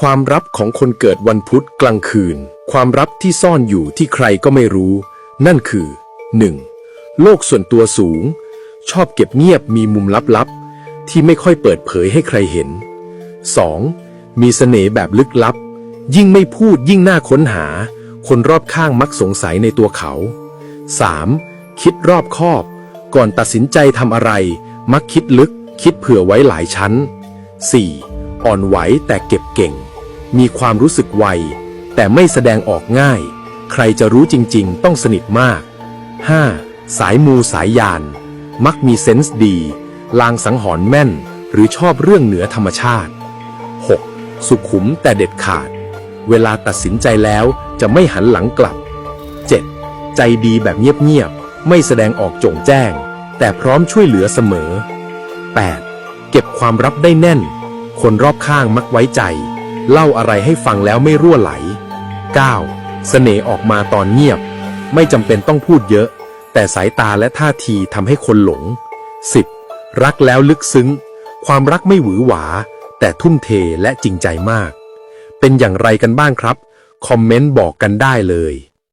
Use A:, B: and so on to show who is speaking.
A: ความลับของคนเกิดวันพุธกลางคืน ความลับที่ซ่อนอยู่ที่ใครก็ไม่รู้ นั่นคือ 1. โลกส่วนตัวสูง ชอบเก็บเงียบมีมุมลับๆ ที่ไม่ค่อยเปิดเผยให้ใครเห็น 2. มีเสน่ห์แบบลึกลับ ยิ่งไม่พูดยิ่งน่าค้นหา คนรอบข้างมักสงสัยในตัวเขา 3. คิดรอบคอบ ก่อนตัดสินใจทำอะไร มักคิดลึก คิดเผื่อไว้หลายชั้น 4. อ่อนไหวแต่เก็บเก่ง มีความรู้สึกไว แต่ไม่แสดงออกง่าย ใครจะรู้จริงๆ ต้องสนิทมาก 5. สายมูสายยาน มักมีเซนส์ดี ลางสังหรณ์แม่น หรือชอบเรื่องเหนือธรรมชาติ 6. สุขุมแต่เด็ดขาด เวลาตัดสินใจแล้วจะไม่หันหลังกลับ 7. ใจดีแบบเงียบๆ ไม่แสดงออกจงแจ้ง แต่พร้อมช่วยเหลือเสมอ 8. เก็บความลับได้แน่น คนรอบข้างมักไว้ใจ เล่าอะไรให้ฟังแล้วไม่รั่วไหล 9. เสน่ห์ออกมาตอนเงียบ ไม่จำเป็นต้องพูดเยอะ แต่สายตาและท่าทีทำให้คนหลง 10. รักแล้วลึกซึ้ง ความรักไม่หวือหวา แต่ทุ่มเทและจริงใจมาก เป็นอย่างไรกันบ้างครับ คอมเมนต์บอกกันได้เลย